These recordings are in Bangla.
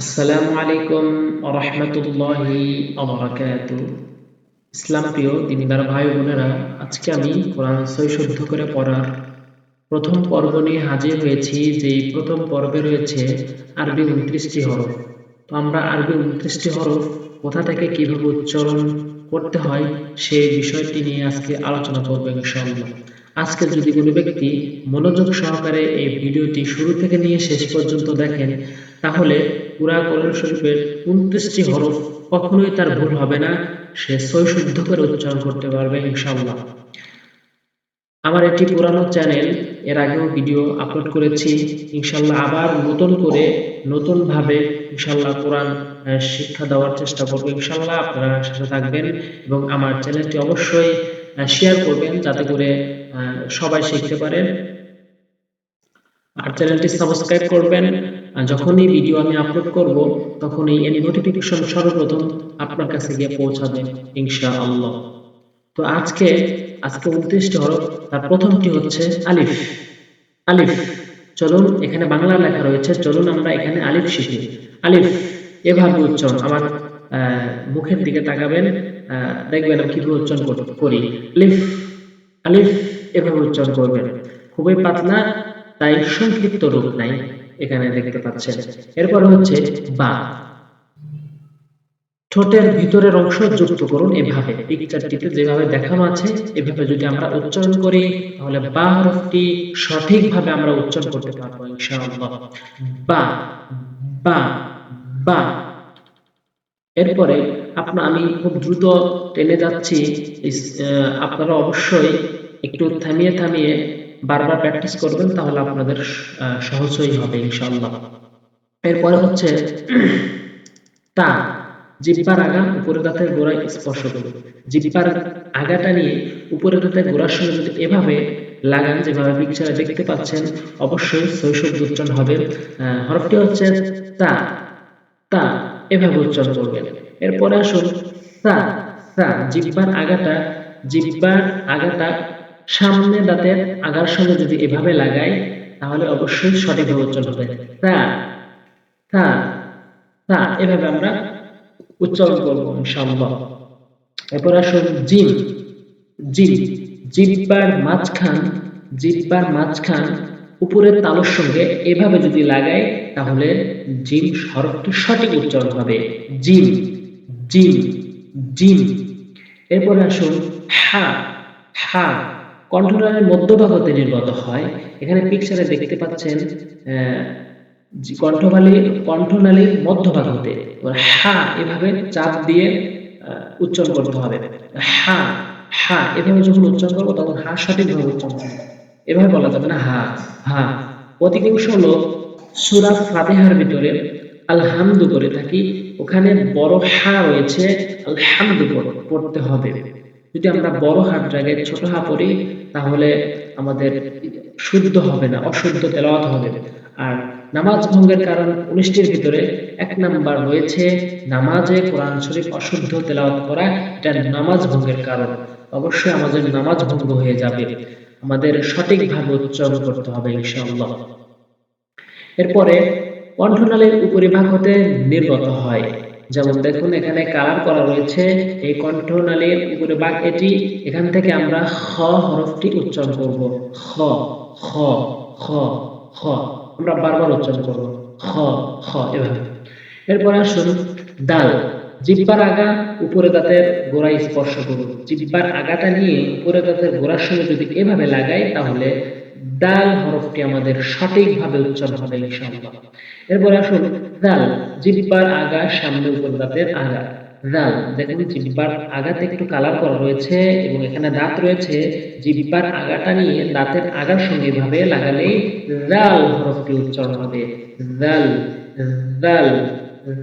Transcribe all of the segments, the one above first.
আসসালামু আলাইকুম রহমতুল্লাহি ইসলাম প্রিয় দিনীদার ভাই বোনেরা, আজকে আমি কোরআন শুদ্ধ করে পড়ার প্রথম পর্ব নিয়ে হাজির হয়েছি যে প্রথম পর্বে রয়েছে আরবি উনত্রিশটি হরফ। তো আমরা আরবি উনত্রিশটি হরফ কোথা থেকে কীভাবে উচ্চারণ করতে হয় সেই বিষয়টি নিয়ে আজকে আলোচনা করব আজকে যদি কোনো ব্যক্তি মনোযোগ সহকারে এই ভিডিওটি শুরু থেকে নিয়ে শেষ পর্যন্ত দেখেন তাহলে পুরা কোরআন শরীফের উনত্রিশটি হরফ কখনোই তার ভুল হবে না, সে শুদ্ধ করে উচ্চারণ করতে পারবে ইনশাআল্লাহ। আমার একটি পুরানো চ্যানেল, এর আগেও ভিডিও আপলোড করেছি ইনশাল্লাহ আবার নতুন করে নতুন ভাবে ইনশাল্লাহ কোরআন শিক্ষা দেওয়ার চেষ্টা করব ইনশাল্লাহ আপনারা সাথে থাকবেন এবং আমার চ্যানেলটি অবশ্যই শেয়ার করবেন যাতে করে সবাই শিখতে পারেন আর চ্যানেলটি সাবস্ক্রাইব করবেন। যখনই ভিডিও আমি আপলোড করব তখনই এর নোটিফিকেশন সর্বপ্রথম আপনার কাছে গিয়ে পৌঁছাবে, ইনশাআল্লাহ। তো আজকে আজকে উনত্রিশটি হরফ তার প্রথমটি হচ্ছে আলিফ। আলিফ, চলুন, এখানে বাংলা লেখা রয়েছে, চলুন আমরা এখানে আলিফ শিখি। আলিফ, এভাবে উচ্চারণ, আমার মুখের দিকে তাকাবেন দেখবেন আমি কীভাবে উচ্চারণ করি। আলিফ আলিফ, এভাবে উচ্চারণ করবেন। খুবই পাতলা তাই সংক্ষিপ্ত রূপ নাই, এখানে দেখতে পাচ্ছেন। এরপর হচ্ছে বা। ঠোঁটের ভিতরের অংশ যুক্ত করুন এভাবে। পিকচারটিতে যেভাবে দেখানো আছে, এভাবে যদি আমরা উচ্চারণ করি, তাহলে বা হরফটি সঠিকভাবে আমরা উচ্চারণ করতে পারব, ইনশাআল্লাহ। বা বা বা। এরপরে আপনার আমি খুব দ্রুত টেনে যাচ্ছি আপনারা অবশ্যই একটু থামিয়ে থামিয়ে বারবার প্র্যাকটিস করবেন, তাহলে আপনাদের সহজই হবে, ইনশাআল্লাহ। এরপরে হচ্ছে, তা, জিব্বার আগা উপরে দাঁতের গোড়ায় স্পর্শ করুন। জিব্বার আগাটা নিয়ে উপরে দাঁতের গোড়ার সঙ্গে যদি এভাবে লাগান, যেভাবে পিকচারে দেখতে পাচ্ছেন, অবশ্যই শৈশব উচ্চারণ হবে। হরফটি হচ্ছে তা তা, এভাবে উচ্চারণ করবেন। এরপরে আসুন সা সা জিব্বার আগাটা জিব্বার আগাটা সামনে দাঁতের আগার সঙ্গে যদি এভাবে লাগাই, তাহলে অবশ্যই সঠিকভাবে উচ্চারণ হবে। তা তা তা, এভাবে আমরা উচ্চারণ করব ইনশাআল্লাহ। এরপর আসুন জিম জিম জিব্বার মাঝখান জিব্বার মাঝখান, উপরের তালুর সঙ্গে এভাবে যদি লাগাই, তাহলে জিম হরফটি সঠিক উচ্চারণ হবে। জিম জিম জিম এরপরে আসুন হা হা। কণ্ঠনালীর মধ্যভাগ হতে নির্গত হয়। এখানে পিকচারে দেখতে পাচ্ছেন কণ্ঠনালী কণ্ঠনালীর মধ্যভাগ হতে হা এভাবে চাপ দিয়ে উচ্চারণ করতে হবে। হা হা, এভাবে যখন উচ্চারণ করব তখন হা সঠিকভাবে উচ্চারণ করব এভাবে বলা যাবে না হা হা। অধিকাংশ লোক সুরা ফাতেহার ভিতরে আলহামদু করে থাকি। ওখানে বড় হা রয়েছে, আলহামদু পড়তে হবে। যদি আমরা বড় হাত জায়গায় ছোট হা পড়ি তাহলে আমাদের শুদ্ধ হবে না, অশুদ্ধ তেলাওয়াত হবে। আর নামাজ ভঙ্গের কারণ উনিশটির ভিতরে এক নাম্বার রয়েছে নামাজে কোরআন শরীফ অশুদ্ধ তেলাওয়াত করা, এটা নামাজ ভঙ্গের কারণ। অবশ্যই আমাদের নামাজ ভঙ্গ হয়ে যাবে। আমাদের সঠিকভাবে উচ্চারণ করতে হবে, ইনশাআল্লাহ। এরপরে কণ্ঠনালীর উপরিভাগ হতে নির্গত হয়। যেমন দেখুন, এখানে কালার করা রয়েছে, এই কণ্ঠনালীর উপরে ভাগ এটি এখান থেকে আমরা খ হরফটি উচ্চারণ করব। খ খ খ খ আমরা বারবার উচ্চারণ করব। খ খ এভাবে। এরপর আসুন, দাল। জিব্বার আগা উপরে দাঁতের গোড়ায় স্পর্শ করুন। জিব্বার আগাটা নিয়ে উপরে দাঁতের গোড়ার সঙ্গে যদি এভাবে লাগাই, তাহলে দাল হরফটি আমাদের সঠিকভাবে উচ্চারণ হবে ইনশাআল্লাহ। এরপর আসুন, দাল, জিব্বার আগা সামনে উপর দাঁতের আগা। দাল, দেখুন জিব্বার আগাতে একটু কালার করা রয়েছে এবং এখানে দাঁত রয়েছে। জিব্বার আগাটা নিয়ে দাঁতের আগার সঙ্গে এভাবে লাগালেই দাল হরফটি উচ্চারণ হবে। দাল দাল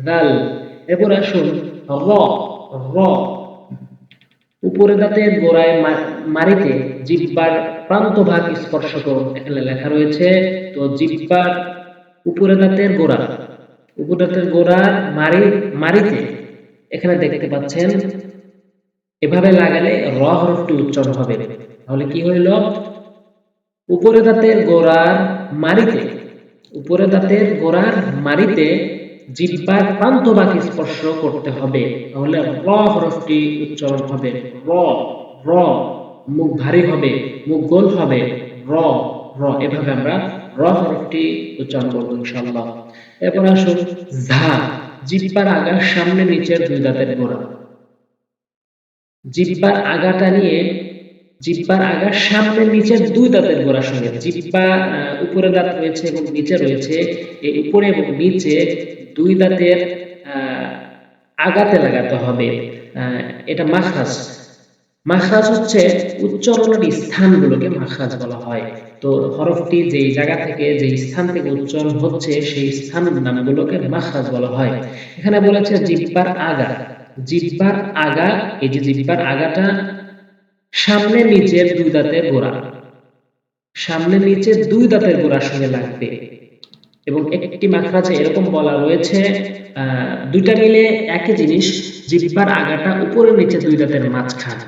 দাল। এরপর আসুন, র র। উপরে দাঁতের গোড়ায় মারিতে জিব্বার প্রান্ত ভাগ স্পর্শ করুন এখানে লেখা রয়েছে, তো জিব্বার উপরে দাঁতের গোড়া, উপরে দাঁতের গোড়ার মারি মারিতে এখানে দেখতে পাচ্ছেন, এভাবে লাগালে র হরফটি উচ্চারণ হবে। তাহলে কি হইল? উপরে দাঁতের গোড়ার মারিতে উপরে দাঁতের গোড়ার মারিতে জিহ্বার প্রান্তভাগে স্পর্শ করতে হবে, তাহলে র হরফটি উচ্চারণ হবে। র র মুখ ভারী হবে, মুখ গোল হবে। র র, এভাবে আমরা র হরফটি উচ্চারণ করব ইনশাআল্লাহ। এরপর আসুন, ঝা, জিব্বার আগার সামনে নিচের দুই দাঁতের গোড়া। জিব্বার আগাটা নিয়ে জিব্বার আগার সামনে নিচের দুই দাঁতের গোড়ার সঙ্গে জিব্বা উপরে দাঁত রয়েছে এবং নিচে রয়েছে, এই উপরে এবং নিচে দুই দাঁতের আগাতে লাগাতে হবে। এটা মাখাস মাখরাজ হচ্ছে উচ্চারণের স্থানগুলোকে মাখরাজ বলা হয়। তো হরফটি যেই জায়গা থেকে যে স্থান থেকে উচ্চারণ হচ্ছে, সেই স্থান নামগুলোকে মাখরাজ বলা হয়। এখানে বলেছে জিব্বার আগা। জিব্বার আগা, এই যে জিব্বার আগাটা সামনে নিচের দুই দাঁতের গোড়া। সামনে নিচে দুই দাঁতের গোড়ার সঙ্গে লাগবে। এবং একটি মাখরাজে এরকম বলা রয়েছে দুইটা মিলে একই জিনিস জিব্বার আগাটা উপরে নিচে দুই দাঁতের মাঝখান।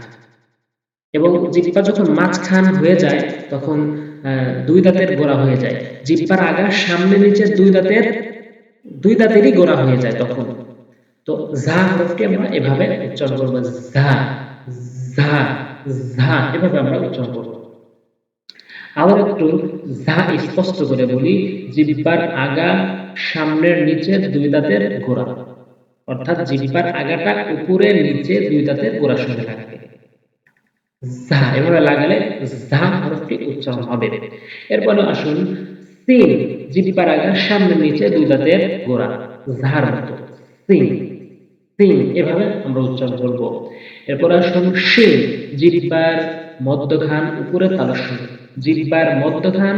এবং জিব্বা যখন মাঝখান হয়ে যায়, তখন দুই দাঁতের গোড়া হয়ে যায়। জিব্বার আগা সামনে নিচে দুই দাঁতের, দুই দাঁতেরই গোড়া হয়ে যায় তখন। তো ঝা হরফটি আমরা এভাবে উচ্চারণ করব। ঝা ঝা। ঝা এভাবে আমরা উচ্চারণ করব। আবার একটু ঝা স্পষ্ট করে বলি, জিব্বার আগা সামনের নিচে দুই দাঁতের গোড়া। অর্থাৎ জিব্বার আগাটা উপরে নিচে দুই দাঁতের গোড়ার সঙ্গে থাকবে ঝা এভাবে লাগালে ঝা হরফটি উচ্চারণ হবে। এরপরে আসুন, সিন, জিব্বার আগা সামনের নিচে দুই দাঁতের গোড়া। ঝার মতো, সিন সিন এভাবে আমরা উচ্চারণ করব। এরপর আসুন শিন জিব্বার মধ্যখান উপরে তালুর সঙ্গে জিব্বার মধ্যখান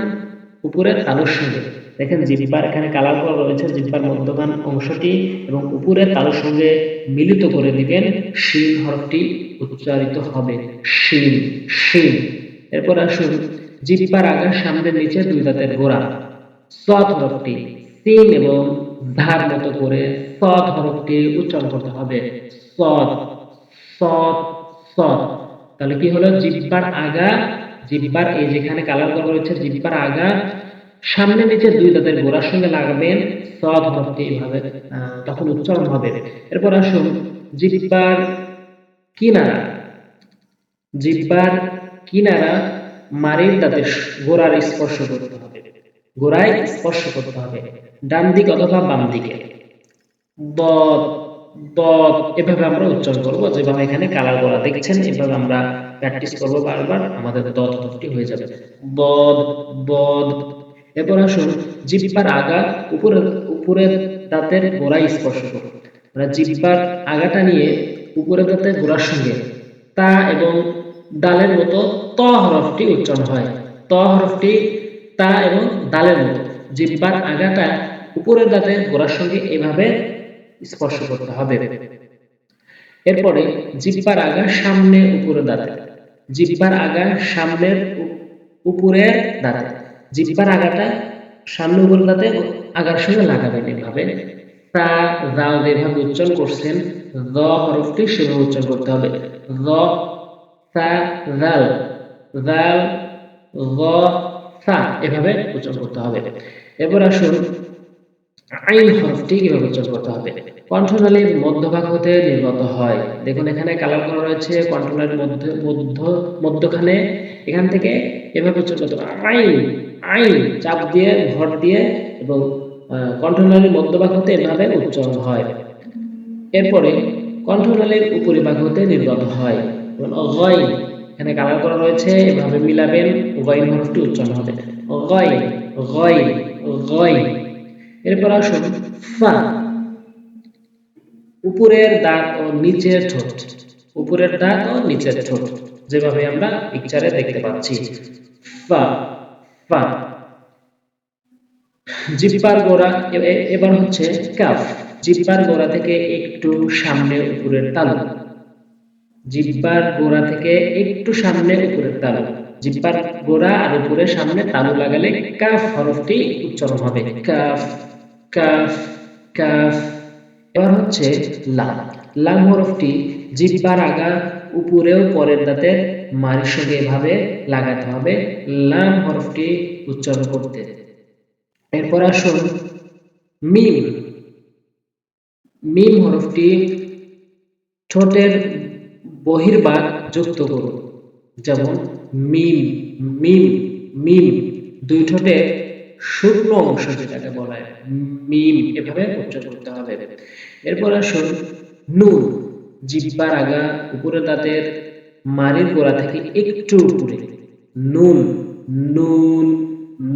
উপরে তালুর সঙ্গে দেখেন জিব্বার এখানে কালার করা রয়েছে, জিব্বার মধ্যখান অংশটি এবং উপরে তালুর সঙ্গে মিলিত করে দিবেন শিন হরফটি উচ্চারিত হবে। শিন শিন এরপর আসুন, জিব্বার আগার সামনে নিচে দুই দাঁতের গোড়া। সৎ হরফটি সিন এবং ধার মতো করে সৎ হরফটি উচ্চারণ করতে হবে। সৎ। তাহলে কি হলো? জিব্বার আগা, জিব্বার এই যেখানে কালার করা রয়েছে, জিব্বার আগা, সামনে নিচে দুই দাঁতের গোড়ার সঙ্গে লাগাবেন, সৎ হরফটি এইভাবে তখন উচ্চারণ হবে। এরপর আসুন, জিব্বার কিনারা। জিব্বার কিনারা মারির দাঁতের গোড়ার স্পর্শ করতে হবে। গোড়ায় স্পর্শ করতে হবে। ডান দিক অথবা বাম দিকে। বদ এভাবে আমরা উচ্চারণ করব। যেভাবে এখানে কালার গোড়া দেখছেন, এভাবে আমরা প্র্যাকটিস করব বারবার, আমাদের দত হয়ে যাবে। বদ বদ। এরপর আসুন, জিব্বার আগা উপরে, উপরের দাঁতের গোড়ায় স্পর্শ করব আমরা জিব্বার আগাটা নিয়ে উপরের দাঁতের গোড়ার সঙ্গে তা এবং দালের মতো ত হরফটি উচ্চারণ হয়। ত হরফটি তা এবং দালের মতো। জিব্বার আগাটা উপরের দাঁতের গোড়ার সঙ্গে এভাবে স্পর্শ করতে হবে। এরপরে জিব্বার আগা সামনে উপরের দাঁতে জিব্বার আগা সামনের উপরের দাঁতে জিব্বার আগাটা সামনে উপরের দাঁতে আগার সঙ্গে লাগাবেন এভাবে। তা জাল যেভাবে উচ্চারণ করছেন, র হরফটি সেভাবে উচ্চারণ করতে হবে। র সা জাল জাল র সা এভাবে উচ্চারণ করতে হবে। এবার আসুন আইন হরফটি কীভাবে উচ্চারণ করতে হবে? কণ্ঠনালীর মধ্যভাগ হতে নির্গত হয়। দেখুন, এখানে কালার করা রয়েছে কণ্ঠনালীর মধ্যে, মধ্য, মধ্যখানে এখান থেকে এভাবে উচ্চারণ করতে হবে। আইন আইন, চাপ দিয়ে, ভর দিয়ে এবং কণ্ঠনালীর মধ্যভাগ হতে এভাবে উচ্চারণ হয়। এরপরে কণ্ঠনালীর উপরিভাগ হতে নির্গত হয়। এবং অগয়, এখানে কালার করা রয়েছে, এভাবে মিলাবেন গয় হরফটি উচ্চারণ হবে। গয় গয় গয় এরপর আসুন ফা উপরের দাঁত ও নিচের ঠোঁট। উপরের দাঁত ও নিচের ঠোঁট, যেভাবে আমরা পিকচারে দেখতে পাচ্ছি। ফা ফা জিব্বার গোড়া এবার হচ্ছে কাফ। জিব্বার গোড়া থেকে একটু সামনে উপরের তালু। জিব্বার গোড়া থেকে একটু সামনে উপরের তালু। জিব্বার গোড়া আর উপরের সামনে তালু লাগালে কাফ হরফটি উচ্চারণ হবে। কাফ। কাফ কাফ। এবার হচ্ছে লাম। লাম হরফটি জিব্বার আগা উপরেও পরের দাঁতে মারির সঙ্গে এভাবে লাগাতে হবে। লাম হরফটি উচ্চারণ করতে। এরপর আসুন মিম। মিম হরফটি ঠোঁটের বহির্ভাগ যুক্ত করুন। যেমন মিম মিম মিম। দুই ঠোঁটে শুকনো অংশ যেটাকে বলা হয় মিম, এভাবে উচ্চারণ করতে হবে। এরপর আসুন, নুন, জিব্বার আগা উপরের দাঁতের মারির গোড়া থেকে একটু উপরে। নুন নুন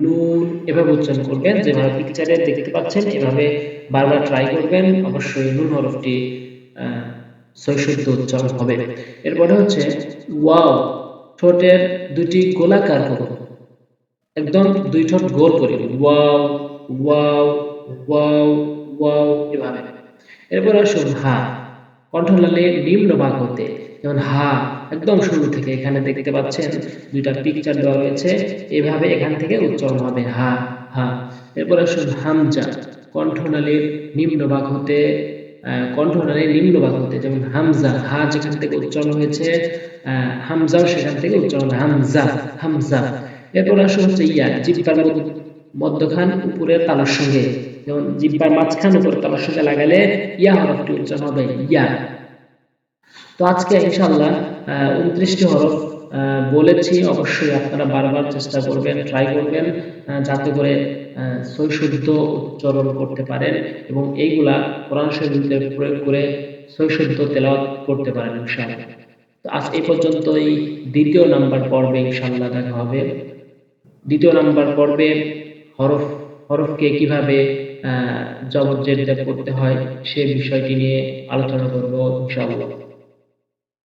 নুন, এভাবে উচ্চারণ করবেন। যেভাবে পিকচারে দেখতে পাচ্ছেন, এভাবে বারবার ট্রাই করবেন, অবশ্যই নুন হরফটি সৈশুদ্ধ উচ্চারণ হবে। এরপরে হচ্ছে, ওয়াও, ঠোঁটের দুটি গোলাকার করুন একদম দুই ঠোঁট গোল করে ওয়াও ওয়াও ওয়াও ওয়াও এভাবে। এরপর আসুন হা। কণ্ঠনালে নিম্ন ভাগ হতে, যেমন হা, একদম শুরু থেকে এখানে দেখতে পাচ্ছেন দুইটা পিকচার দেওয়া রয়েছে। এভাবে এখান থেকে উচ্চারণ হবে হা হা। এরপর আসুন হামজা। কণ্ঠনালীর নিম্ন ভাগ হতে কণ্ঠ কণ্ঠনালীর নিম্ন ভাগ হতে, যেমন হামজা, হা যেখান থেকে উচ্চারণ হয়েছে হামজাও সেখান থেকে উচ্চারণ হামজা হামজা। এরপর আসুন হচ্ছে ইয়া জিব্বার মধ্যখান উপরের তালার সঙ্গে। যেমন জিব্বার মাঝখান উপরে তালার সঙ্গে লাগালে ইয়া হরফটি উচ্চারণ হবে ইয়া। তো আজকে ইনশাল্লাহ উনত্রিশটি হরফ বলেছি, অবশ্যই আপনারা বারবার চেষ্টা করবেন ট্রাই করবেন যাতে করে সৈশুদ্ধ উচ্চারণ করতে পারেন এবং এইগুলা কোরআন শরীফের প্রয়োগ করে সৈশুদ্ধ তেলাওয়াত করতে পারেন এই দ্বিতীয় নাম্বার পর্বে ইনশাআল্লাহ দেখা হবে। দ্বিতীয় নাম্বার পর্বে হরফ, হরফকে কীভাবে জবর জের করতে হয় সে বিষয়টি নিয়ে আলোচনা করব ইনশাআল্লাহ।